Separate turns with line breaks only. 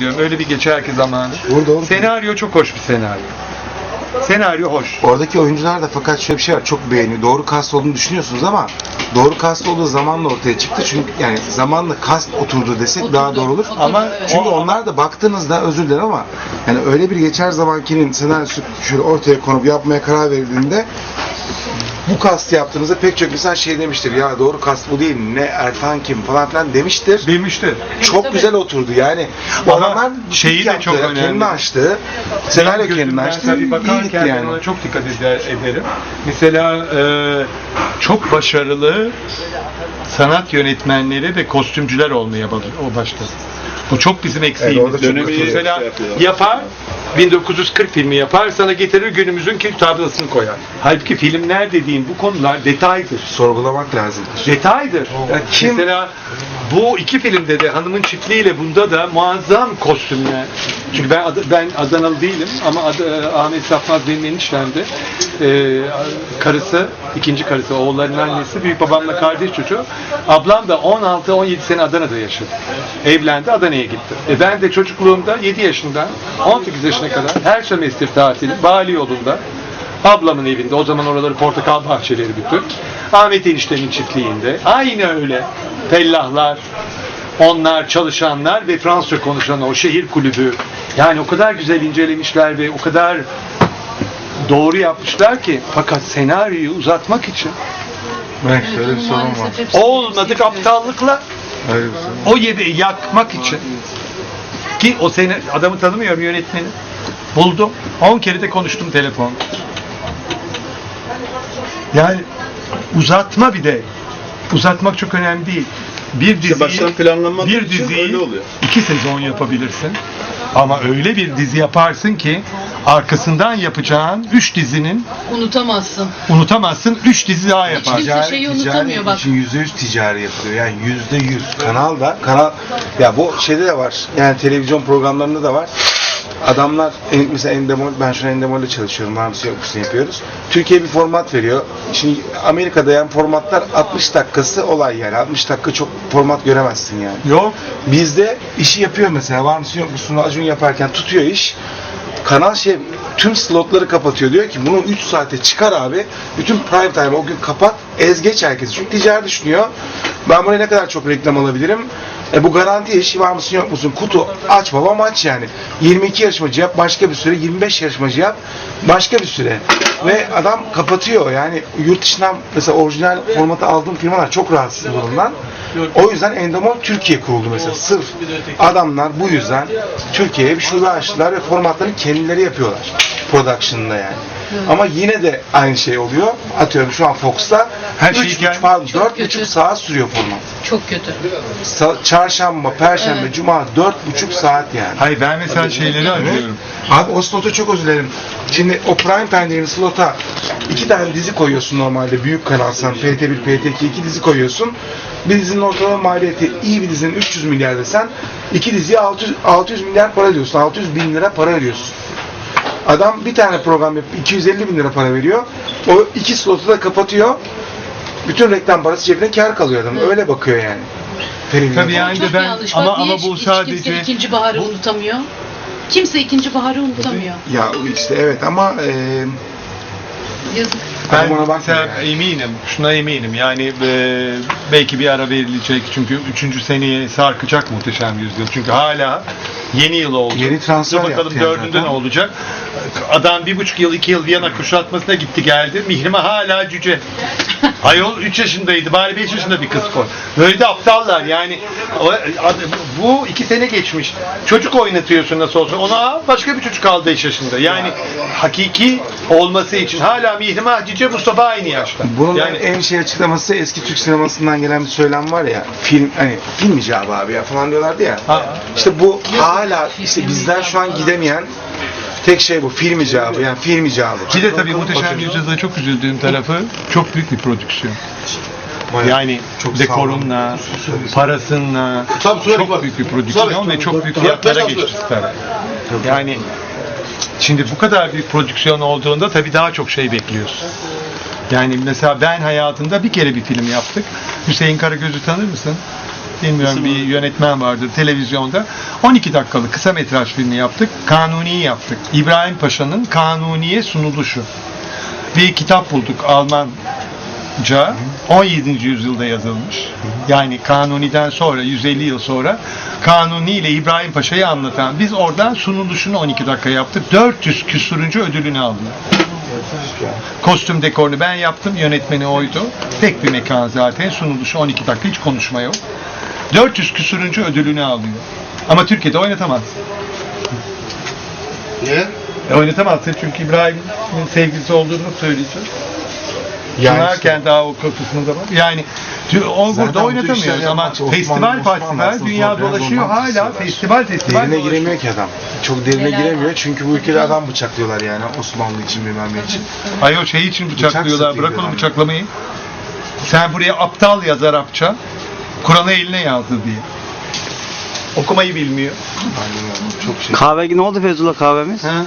diyorum. Öyle bir geçer ki zamanı.
Burada oğlum.
Senaryo çok hoş bir senaryo. Senaryo hoş.
Oradaki oyuncular da fakat şöyle bir şey var çok beğeniyor. Doğru kast olduğunu düşünüyorsunuz ama doğru kast olduğu zamanla ortaya çıktı. Çünkü yani zamanla kast oturdu desek
Oturdu,
daha doğru olur.
oturdu,
Ama
evet.
Çünkü
O-
onlar da baktığınızda özür dilerim ama yani öyle bir geçer zamankinin senaryosu şöyle ortaya konup yapmaya karar verildiğinde bu kast yaptığınızda pek çok insan şey demiştir ya doğru kast bu değil ne Ertan kim falan filan demiştir.
Bilmiştir.
Çok
tabii.
güzel oturdu yani. Bu
Ama
adamlar
şeyi
ilk
de
yaptı,
çok önemli.
Kendini açtı. Senaryo kendini açtı.
tabii
iyi
bakarken
yani.
ona çok dikkat eder, ederim. Mesela e, çok başarılı sanat yönetmenleri ve kostümcüler olmaya başladı. Bu çok bizim eksiğimiz.
çok
Dönemi mesela
Şey
yapar 1940 filmi yapar sana getirir günümüzün kült tablasını koyar. Halbuki filmler dediğin bu konular detaydır.
Sorgulamak lazım.
Detaydır.
Ya kim-
Mesela bu iki filmde de hanımın çiftliğiyle bunda da muazzam kostümler. Çünkü ben ben Adanalı değilim ama Ad- e, Ahmet Sapmaz benim eniştemdi. Ee, karısı, ikinci karısı, oğulların annesi, büyük babamla kardeş çocuğu. Ablam da 16-17 sene Adana'da yaşadı. Evlendi, Adana'ya gitti. E ben de çocukluğumda 7 yaşından 18 yaşına kadar her sömestr tatili Bali yolunda Ablamın evinde, o zaman oraları portakal bahçeleri bütün. Ahmet eniştemin çiftliğinde. Aynı öyle. Pellahlar, onlar çalışanlar ve Fransızca konuşan o şehir kulübü. Yani o kadar güzel incelemişler ve o kadar doğru yapmışlar ki fakat senaryoyu uzatmak için
bir sorun var.
hepsi-
olmadık aptallıkla o yemeği yakmak için ki o seni adamı tanımıyorum yönetmeni buldum 10 kere de konuştum telefon yani uzatma bir de uzatmak çok önemli değil bir diziyi
baştan planlanmadığı
bir
için
diziyi
öyle oluyor.
iki sezon yapabilirsin ama öyle bir dizi yaparsın ki arkasından yapacağın 3 dizinin
Unutamazsın.
unutamazsın 3 dizi daha yapar.
kimse şeyi unutamıyor bak.
için yüzde yüz ticari yapılıyor. Yani yüzde yüz. Kanal da, kanal, ya bu şeyde de var. Yani televizyon programlarında da var. Adamlar, en- mesela Endemol, ben şu an Endemol'de çalışıyorum. Marmisi Yokuş'unu yapıyoruz. Türkiye bir format veriyor. Şimdi Amerika'da yani formatlar 60 dakikası olay yani. 60 dakika çok format göremezsin yani.
Yok
Bizde işi yapıyor mesela. Var mısın yok musun Acun yaparken tutuyor iş. Kanal şey tüm slotları kapatıyor. Diyor ki bunu 3 saate çıkar abi. Bütün prime time o gün kapat. Ez geç herkesi. Çünkü ticari düşünüyor. Ben buraya ne kadar çok reklam alabilirim? E bu garanti işi var mısın yok musun? Kutu aç babam aç yani. 22 yarışmacı yap başka bir süre. 25 yarışmacı yap başka bir süre. Ve adam kapatıyor yani yurt dışından mesela orijinal formatı aldığım firmalar çok rahatsız bu durumdan. O yüzden Endemol Türkiye kuruldu mesela. Sırf adamlar bu yüzden Türkiye'ye bir şube açtılar ve formatlarını kendileri yapıyorlar. Production'da yani. Ama yine de aynı şey oluyor. Atıyorum şu an Fox'ta
Her şey
üç
gel-
buçuk, pardon,
Çok
dört
kötü.
buçuk saat sürüyor format.
Çok kötü.
Sa- çarşamba, perşembe,
Evet.
cuma dört buçuk saat yani.
Hayır ben mesela şeyleri arıyorum.
Abi o slota çok özür dilerim. Şimdi o prime time dediğin slota iki tane dizi koyuyorsun normalde büyük kanalsan PT1, PT2 iki dizi koyuyorsun. Bir dizinin ortalama maliyeti iyi bir dizinin 300 milyar desen iki diziye 600, 600 milyar para ödüyorsun. 600 bin lira para ödüyorsun. Adam bir tane program yapıp 250 bin lira para veriyor. O iki slotu da kapatıyor. Bütün reklam parası cebine kar kalıyor adam. Öyle bakıyor yani. Televizyon
Tabii yani
Çok
de ben
yanlış.
ama
Bak, niye
ama bu
hiç
sadece
kimse ikinci baharı unutamıyor? Kimse ikinci baharı unutamıyor.
Ya işte evet ama e,
Yazık.
ben
Ama ona bakma
mesela
yani.
eminim, şuna eminim. Yani e, belki bir ara verilecek çünkü üçüncü seneye sarkacak muhteşem yüzyıl. Çünkü hala yeni yıl oldu.
Yeni transfer
Dur bakalım
yaptı yani
dördünde
zaten.
ne olacak? Adam bir buçuk yıl, iki yıl Viyana kuşatmasına gitti geldi. Mihrime hala cüce. Ayol 3 yaşındaydı. Bari 5 yaşında bir kız koy. Böyle de aptallar yani. Bu iki sene geçmiş. Çocuk oynatıyorsun nasıl olsa. Ona başka bir çocuk aldı 5 yaşında. Yani hakiki olması için hala Mihrimah Cice Mustafa aynı yaşta.
Bunun
yani
en şey açıklaması eski Türk sinemasından gelen bir söylem var ya film hani film icabı abi ya falan diyorlardı ya.
Ha.
İşte bu hala işte bizden şu an gidemeyen tek şey bu film icabı yani film icabı.
bir de tabii Muhteşem Yüzyılda çok üzüldüğüm tarafı çok büyük bir prodüksiyon. Yani
çok
dekorunla, parasınla
Tabii, tabii,
çok
tabii.
büyük bir prodüksiyon
Tabii,
ve çok
tabii.
büyük
Tabii,
fiyatlara
tabii.
geçmişler. Yani şimdi bu kadar büyük prodüksiyon olduğunda tabii daha çok şey bekliyorsun. Yani mesela ben hayatımda bir kere bir film yaptık. Hüseyin Karagöz'ü tanır mısın? Bilmiyorum bir yönetmen vardır televizyonda. 12 dakikalık kısa metraj filmi yaptık. Kanuni yaptık. İbrahim Paşa'nın Kanuni'ye sunuluşu. Bir kitap bulduk Almanca. 17. yüzyılda yazılmış. Yani Kanuni'den sonra 150 yıl sonra Kanuni ile İbrahim Paşa'yı anlatan. Biz oradan sunuluşunu 12 dakika yaptık. 400 küsuruncu ödülünü aldılar. Kostüm dekorunu ben yaptım, yönetmeni oydu. Tek bir mekan zaten, sunuluşu 12 dakika, hiç konuşma yok. 400 küsuruncu ödülünü alıyor. Ama Türkiye'de oynatamaz.
Niye?
E, oynatamazsın çünkü İbrahim'in sevgilisi olduğunu söyleyeceğiz.
Yani
Sunarken daha o kısmında var. Yani o
Zaten
burada oynatamıyoruz ama
Osmanlı-
festival
Osmanlı
festival dünya dolaşıyor hala festival festival
Derine
dolaşıyor.
giremiyor ki adam. Çok derine
Neler
giremiyor çünkü bu ülkede adam bıçaklıyorlar yani Osmanlı için bilmem ne için.
Ay o şey için bıçaklıyorlar.
satıyor
Bırak onu bıçaklamayı. Sen buraya aptal yaz Arapça. Kur'an'ı eline yazdı diye. Okumayı bilmiyor.
Aynen öyle. Çok şey.
Kahve ne oldu Feyzullah kahvemiz?
Ha?